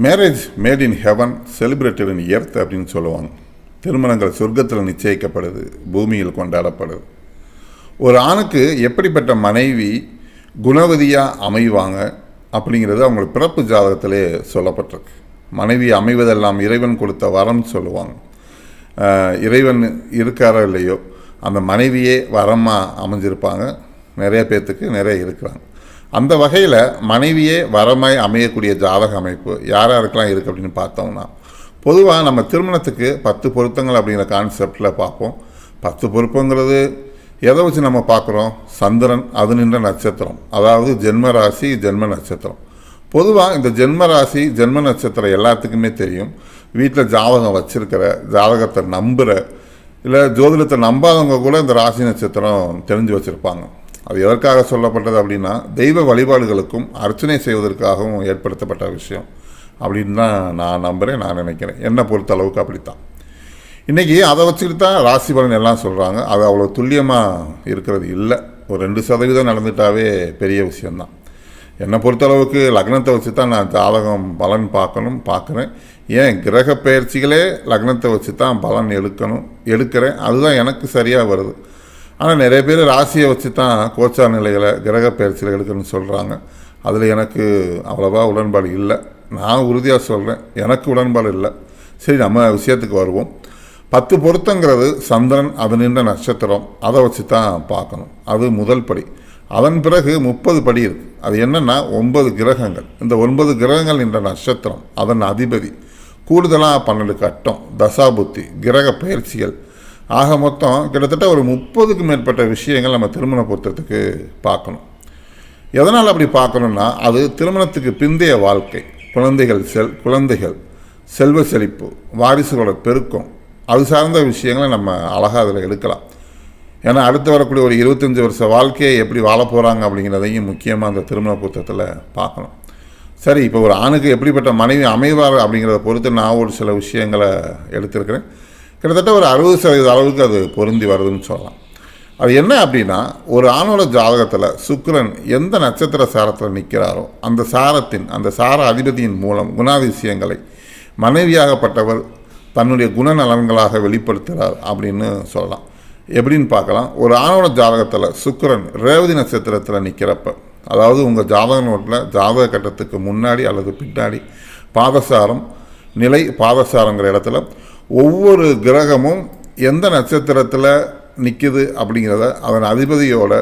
Marriage made in heaven celebrated in earth அப்படின்னு சொல்லுவாங்க. திருமணங்கள் சொர்க்கத்தில் நிச்சயிக்கப்படுது பூமியில் கொண்டாடப்படுது. ஒரு ஆணுக்கு எப்படிப்பட்ட மனைவி குணவதியாக அமைவாங்க அப்படிங்கிறது அவங்க பிறப்பு ஜாதகத்திலே சொல்லப்பட்டிருக்கு. மனைவி அமைவதெல்லாம் இறைவன் கொடுத்த வரம்னு சொல்லுவாங்க. இறைவன் இருக்காரோ இல்லையோ அந்த மனைவியே வரமாக அமைஞ்சிருப்பாங்க. நிறைய பேர்த்துக்கு நிறைய இருக்கிறாங்க. அந்த வகையில் மனைவியே வரமாய் அமையக்கூடிய ஜாதக அமைப்பு யார் யாருக்கெல்லாம் இருக்குது அப்படின்னு பார்த்தோம்னா பொதுவாக நம்ம திருமணத்துக்கு பத்து பொருத்தங்கள் அப்படிங்கிற கான்செப்டில் பார்ப்போம். பத்து பொருத்தங்கிறது எதை வச்சு நம்ம பார்க்குறோம்? சந்திரன் அது நின்ற நட்சத்திரம். அதாவது ஜென்ம ராசி ஜென்ம நட்சத்திரம். பொதுவாக இந்த ஜென்ம ராசி ஜென்ம நட்சத்திரம் எல்லாத்துக்குமே தெரியும். வீட்டில் ஜாதகம் வச்சுருக்கிற ஜாதகத்தை நம்புகிற இல்லை ஜோதிடத்தை நம்பாதவங்க கூட இந்த ராசி நட்சத்திரம் தெரிஞ்சு வச்சுருப்பாங்க. அது எதற்காக சொல்லப்பட்டது அப்படின்னா தெய்வ வழிபாடுகளுக்கும் அர்ச்சனை செய்வதற்காகவும் ஏற்படுத்தப்பட்ட விஷயம் அப்படின்னு தான் நான் நம்புகிறேன் நான் நினைக்கிறேன். என்னை பொறுத்த அளவுக்கு அப்படித்தான். இன்றைக்கி அதை வச்சுக்கிட்டு தான் ராசி பலன் எல்லாம் சொல்கிறாங்க அது அவ்வளோ துல்லியமாக இருக்கிறது இல்லை. ஒரு ரெண்டு சதவீதம் நடந்துட்டாவே பெரிய விஷயந்தான் என்னை பொறுத்தளவுக்கு லக்னத்தை வச்சு தான் நான் ஜாதகம் பலன் பார்க்கணும் பார்க்குறேன். ஏன்? கிரக பயிற்சிகளே லக்னத்தை வச்சு தான் பலன் எடுக்கணும் எடுக்கிறேன். அதுதான் எனக்கு சரியாக வருது. ஆனால் நிறைய பேர் ராசியை வச்சு தான் கோச்சார் நிலைகளை கிரக பயிற்சியில் எடுக்கணும்னு சொல்கிறாங்க அதில் எனக்கு அவ்வளோவா உடன்பாடு இல்லை. நான் உறுதியாக சொல்கிறேன் எனக்கு உடன்பாடு இல்லை. சரி நம்ம விஷயத்துக்கு வருவோம். பத்து பொருத்தங்கிறது சந்திரன் அது நின்ற நட்சத்திரம் அதை வச்சு தான் பார்க்கணும். அது முதல் படி. அதன் பிறகு முப்பது படி இருக்குது அது என்னென்னா ஒன்பது கிரகங்கள். இந்த ஒன்பது கிரகங்கள் என்ற நட்சத்திரம் அதன் அதிபதி. கூடுதலாக பன்னெண்டு கட்டம் தசாபுத்தி கிரக பயிற்சிகள். ஆக மொத்தம் கிட்டத்தட்ட ஒரு முப்பதுக்கு மேற்பட்ட விஷயங்கள் நம்ம திருமண பொருத்தத்துக்கு பார்க்கணும். எதனால் அப்படி பார்க்கணுன்னா அது திருமணத்துக்கு பிந்தைய வாழ்க்கை குழந்தைகள் செல் குழந்தைகள் செல்வ செழிப்பு வாரிசுகளோட பெருக்கம் அது சார்ந்த விஷயங்களை நம்ம அழகாக அதில் எடுக்கலாம். ஏன்னா அடுத்து வரக்கூடிய ஒரு இருபத்தஞ்சி வருஷ வாழ்க்கையை எப்படி வாழ போகிறாங்க அப்படிங்கிறதையும் முக்கியமாக அந்த திருமண புத்தகத்தில் பார்க்கணும். சரி இப்போ ஒரு ஆணுக்கு எப்படிப்பட்ட மனைவி அமைவார் அப்படிங்கிறத பொறுத்து நான் ஒரு சில விஷயங்களை எடுத்திருக்கிறேன். கிட்டத்தட்ட ஒரு அறுபது சதவீத அளவுக்கு அது பொருந்தி வருதுன்னு சொல்லலாம். அது என்ன அப்படின்னா ஒரு ஆணோட ஜாதகத்தில் சுக்கிரன் எந்த நட்சத்திர சாரத்தில் நிற்கிறாரோ அந்த சாரத்தின் அந்த சார அதிபதியின் மூலம் குணாதிசயங்களை மனைவியாகப்பட்டவர் தன்னுடைய குணநலன்களாக வெளிப்படுத்துகிறார் அப்படின்னு சொல்லலாம். எப்படின்னு பார்க்கலாம். ஒரு ஆணோட ஜாதகத்தில் சுக்கிரன் ரேவதி நட்சத்திரத்தில் நிற்கிறப்ப அதாவது உங்கள் ஜாதக நோட்டில் ஜாதக கட்டத்துக்கு முன்னாடி அல்லது பின்னாடி பாதசாரம் நிலை பாதசாரங்கிற இடத்துல ஒவ்வொரு கிரகமும் எந்த நட்சத்திரத்தில் நிற்குது அப்படிங்கிறத அதன் அதிபதியோட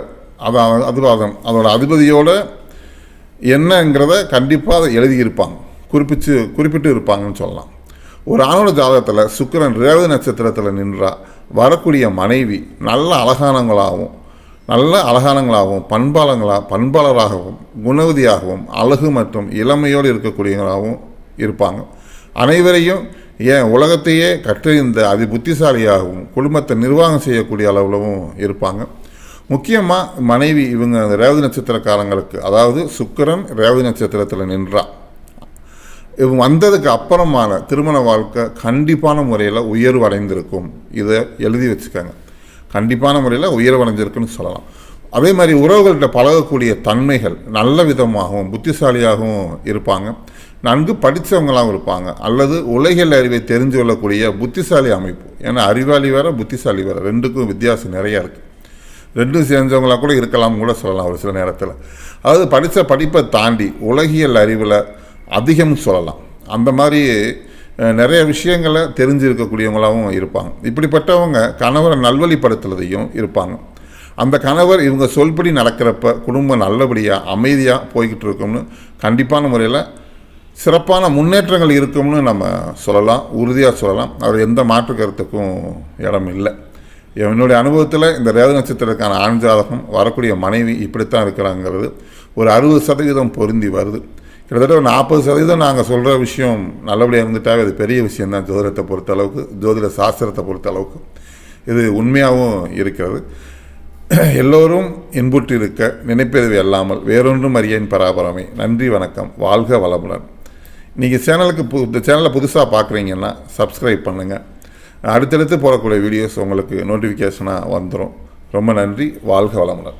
அதான் அது அதன் அதோட அதிபதியோட என்னங்கிறத கண்டிப்பாக அதை எழுதியிருப்பாங்க. குறிப்பிச்சு குறிப்பிட்டு இருப்பாங்கன்னு சொல்லலாம். ஒரு ஆணோட ஜாதகத்தில் சுக்கிரன் ரேவதி நட்சத்திரத்தில் நின்றா வரக்கூடிய மனைவி நல்ல அழகானவங்களாகவும் நல்ல அழகானங்களாகவும் பண்பாளங்களாக பண்பாளராகவும் குணவதியாகவும் அழகு மற்றும் இளமையோடு இருக்கக்கூடியவங்களாகவும் இருப்பாங்க. அனைவரையும் ஏன் உலகத்தையே கற்றறிந்த அதி புத்திசாலியாகவும் குடும்பத்தை நிர்வாகம் செய்யக்கூடிய அளவிலும் இருப்பாங்க. முக்கியமாக மனைவி இவங்க ரேவதி நட்சத்திரக்காரங்களுக்கு அதாவது சுக்கரன் ரேவதி நட்சத்திரத்தில் நின்றா. இவங்க வந்ததுக்கு அப்புறமான திருமண வாழ்க்கை கண்டிப்பான முறையில் உயர்வு அடைந்திருக்கும் இதை எழுதி வச்சுக்கோங்க. கண்டிப்பான முறையில் உயர்வு அடைஞ்சிருக்குன்னு சொல்லலாம். அதே மாதிரி உறவுகள்கிட்ட பழகக்கூடிய தன்மைகள் நல்ல விதமாகவும் புத்திசாலியாகவும் இருப்பாங்க. நன்கு படித்தவங்களாகவும் இருப்பாங்க. அல்லது உலகியல் அறிவை தெரிஞ்சு கொள்ளக்கூடிய புத்திசாலி அமைப்பு. ஏன்னா அறிவாளி வேற புத்திசாலி வேற. ரெண்டுக்கும் வித்தியாசம் நிறையா இருக்குது ரெண்டும் சேர்ந்தவங்களாக கூட இருக்கலாம் கூட சொல்லலாம் ஒரு சில நேரத்தில். அதாவது படித்த படிப்பை தாண்டி உலகியல் அறிவில் அதிகம் சொல்லலாம். அந்த மாதிரி நிறைய விஷயங்களை தெரிஞ்சிருக்கக்கூடியவங்களாகவும் இருப்பாங்க. இப்படிப்பட்டவங்க கணவரை நல்வழிப்படுத்துறதையும் இருப்பாங்க. அந்த கணவர் இவங்க சொல்படி நடக்கிறப்ப குடும்பம் நல்லபடியாக அமைதியாக போய்கிட்டு இருக்கும்னு கண்டிப்பான முறையில் சிறப்பான முன்னேற்றங்கள் இருக்கும்னு நம்ம சொல்லலாம் உறுதியாக சொல்லலாம். அவர் எந்த மாற்று கருத்துக்கும் இடம் இல்லை. என்னுடைய அனுபவத்தில் இந்த ரேத நட்சத்திரத்துக்கான ஆண் ஜாதகம் வரக்கூடிய மனைவி இப்படித்தான் இருக்கிறாங்கிறது ஒரு அறுபது சதவீதம் பொருந்தி வருது. கிட்டத்தட்ட ஒரு நாற்பது சதவீதம் நாங்கள் சொல்கிற விஷயம் நல்லபடியாக இருந்துட்டாவே அது பெரிய விஷயந்தான் ஜோதிடத்தை பொறுத்த அளவுக்கு ஜோதிட சாஸ்திரத்தை பொறுத்த அளவுக்கு. இது உண்மையாகவும் இருக்கிறது. எல்லோரும் இன்புற்று இருக்க அல்லாமல் வேறொன்றும் அறியேன் பராபரமே. நன்றி வணக்கம். வாழ்க வளமுடன். நீங்கள் சேனலுக்கு பு இந்த சேனலை புதுசாக பார்க்குறீங்கன்னா சப்ஸ்கிரைப் பண்ணுங்கள் அடுத்தடுத்து போடக்கூடிய வீடியோஸ் உங்களுக்கு நோட்டிஃபிகேஷனாக வந்துடும் ரொம்ப நன்றி. வாழ்க வளமுடன்.